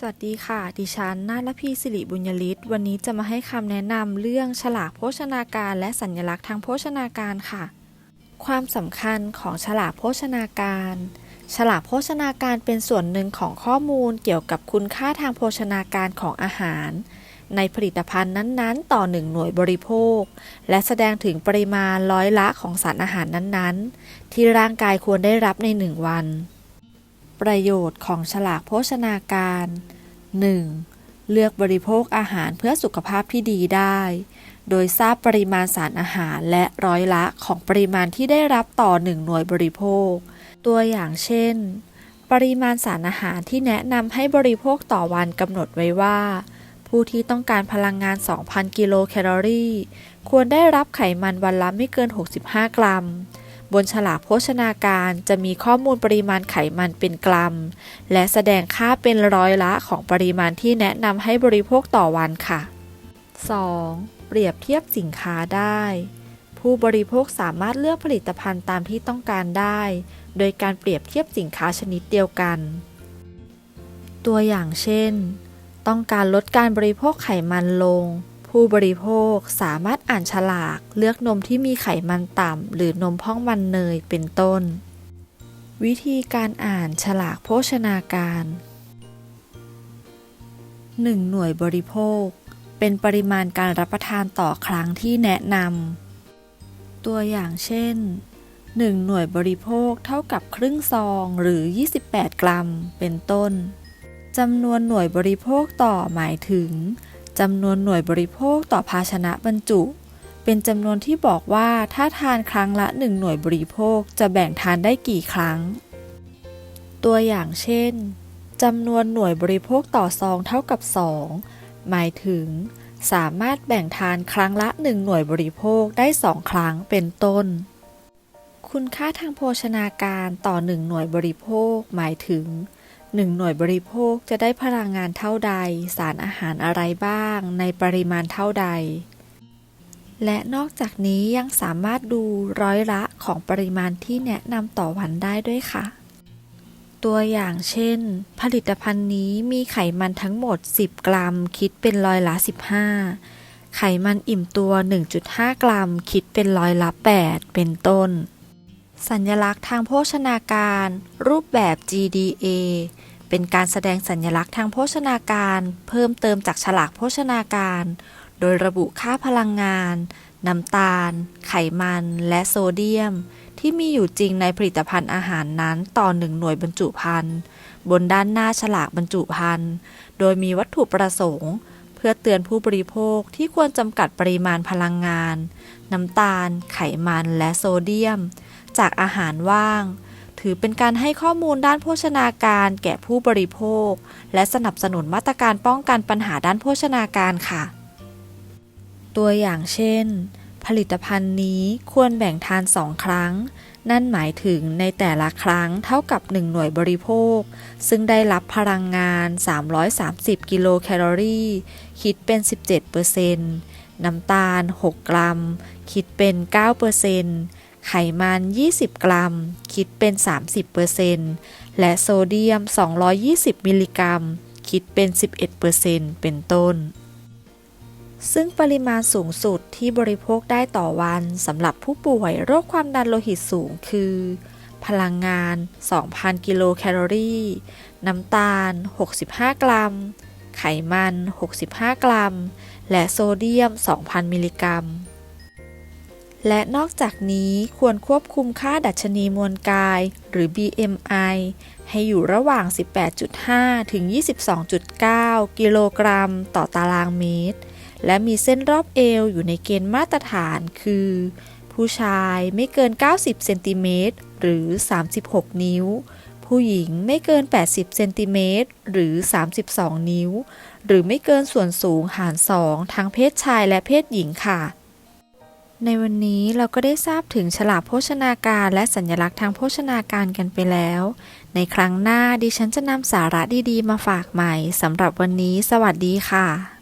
สวัสดีค่ะ ดิฉันนาฏพีสิริบุญยฤทธิ์วันนี้จะมาให้คำแนะนำเรื่องฉลากโภชนาการและสัญลักษณ์ทางโภชนาการค่ะ ความสำคัญของฉลากโภชนาการ ฉลากโภชนาการเป็นส่วนหนึ่งของข้อมูลเกี่ยวกับคุณค่าทางโภชนาการของอาหาร ในผลิตภัณฑ์นั้นๆ ต่อหนึ่งหน่วยบริโภค และแสดงถึงปริมาณร้อยละของสารอาหารนั้นๆ ที่ร่างกายควรได้รับในหนึ่งวัน ประโยชน์ของฉลากโภชนาการ 1. เลือกบริโภคอาหารเพื่อสุขภาพที่ดีได้ โดยทราบปริมาณสารอาหารและร้อยละของปริมาณที่ได้รับต่อ1หน่วยบริโภค ตัวอย่างเช่น ปริมาณสารอาหารที่แนะนำให้บริโภคต่อวันกำหนดไว้ว่า ผู้ที่ต้องการพลังงาน 2,000 กิโลแคลอรี่ ควรได้รับไขมันวันละไม่เกิน 65 กรัม บนฉลากโภชนาการจะมีข้อมูลปริมาณไขมันเป็นกรัม และแสดงค่าเป็นร้อยละของปริมาณที่แนะนำให้บริโภคต่อวันค่ะ 2. เปรียบเทียบสินค้าได้ ผู้บริโภคสามารถเลือกผลิตภัณฑ์ตามที่ต้องการได้ โดยการเปรียบเทียบสินค้าชนิดเดียวกัน ตัวอย่างเช่น ต้องการลดการบริโภคไขมันลง ผู้บริโภคสามารถอ่านฉลากเลือกนมที่มีไขมันต่ำ หรือนมพ่องมันเนยเป็นต้น วิธีการอ่านฉลากโภชนาการ 1 หน่วยบริโภค เป็นปริมาณการรับประทานต่อครั้งที่แนะนำตัวอย่างเช่น 1 หน่วยบริโภคเท่ากับครึ่งซองหรือ 28 กรัม เป็นต้นจำนวนหน่วยบริโภคต่อหมายถึง จำนวนหน่วยบริโภคต่อภาชนะบรรจุ เป็นจำนวนที่บอกว่าถ้าทานครั้งละ 1 หน่วยบริโภคจะแบ่งทานได้กี่ครั้ง ตัวอย่างเช่นจำนวนหน่วยบริโภคต่อซองเท่ากับ 2 หมายถึง สามารถแบ่งทานครั้งละ 1 หน่วยบริโภคได้ 2 ครั้งเป็นต้น คุณค่าทางโภชนาการต่อ 1 หน่วยบริโภค หมายถึง 1หน่วยบริโภคจะได้พลังงานเท่าใด สารอาหารอะไรบ้าง ในปริมาณเท่าใด และนอกจากนี้ยังสามารถดูร้อยละของปริมาณที่แนะนำต่อวันได้ด้วยค่ะ ตัวอย่างเช่น ผลิตภัณฑ์นี้มีไขมันทั้งหมด 10 กรัม คิดเป็นร้อยละ 15 ไขมันอิ่มตัว 1.5 กรัม คิดเป็นร้อยละ 8 เป็นต้น สัญลักษณ์ทางโภชนาการ รูปแบบ GDA เป็นการแสดงสัญลักษณ์ทางโภชนาการ เพิ่มเติมจากฉลากโภชนาการ โดยระบุค่าพลังงาน น้ำตาล ไขมัน และโซเดียม ที่มีอยู่จริงในผลิตภัณฑ์อาหารนั้นต่อหนึ่งหน่วยบรรจุภัณฑ์บนด้านหน้าฉลากบรรจุภัณฑ์ โดยมีวัตถุประสงค์ เพื่อเตือนผู้บริโภคที่ควรจำกัดปริมาณพลังงาน น้ำตาล ไขมัน และโซเดียม จากอาหารว่าง ถือเป็นการให้ข้อมูลด้านโภชนาการแก่ผู้บริโภค และสนับสนุนมาตรการป้องกันปัญหาด้านโภชนาการค่ะ ตัวอย่างเช่น ผลิตภัณฑ์นี้ควรแบ่งทาน2ครั้ง นั่นหมายถึงในแต่ละครั้งเท่ากับ 1 หน่วยบริโภค ซึ่งได้รับพลังงาน 330 กิโลแคลอรี่ คิดเป็น 17%น้ำตาล 6 กรัม คิดเป็น 9% ไขมัน 20 กรัม คิดเป็น 30%และโซเดียม 220 มิลลิกรัม คิดเป็น 11%เป็นต้น ซึ่งปริมาณสูงสุดที่บริโภคได้ต่อวันสำหรับผู้ป่วยโรคความดันโลหิตสูงคือ พลังงาน 2,000 กิโลแคลอรี่ น้ำตาล 65 กรัม ไขมัน 65 กรัม และโซเดียม 2,000 มิลลิกรัม และนอกจากนี้ควรควบคุมค่าดัชนีมวลกาย หรือ BMI ให้อยู่ระหว่าง 18.5 ถึง 22.9 กิโลกรัมต่อตารางเมตร และมีเส้นรอบเอวอยู่ในเกณฑ์มาตรฐานคือ ผู้ชายไม่เกิน 90 เซนติเมตรหรือ 36 นิ้ว ผู้หญิงไม่เกิน 80 เซนติเมตรหรือ 32 นิ้ว หรือไม่เกินส่วนสูงหาร 2 ทั้งเพศชายและเพศหญิงค่ะ ในวันนี้เราก็ได้ทราบถึงฉลากโภชนาการและสัญลักษณ์ทางโภชนาการกันไปแล้ว ในครั้งหน้าดิฉันจะนำสาระดีๆ มาฝากใหม่สำหรับวันนี้ สวัสดีค่ะ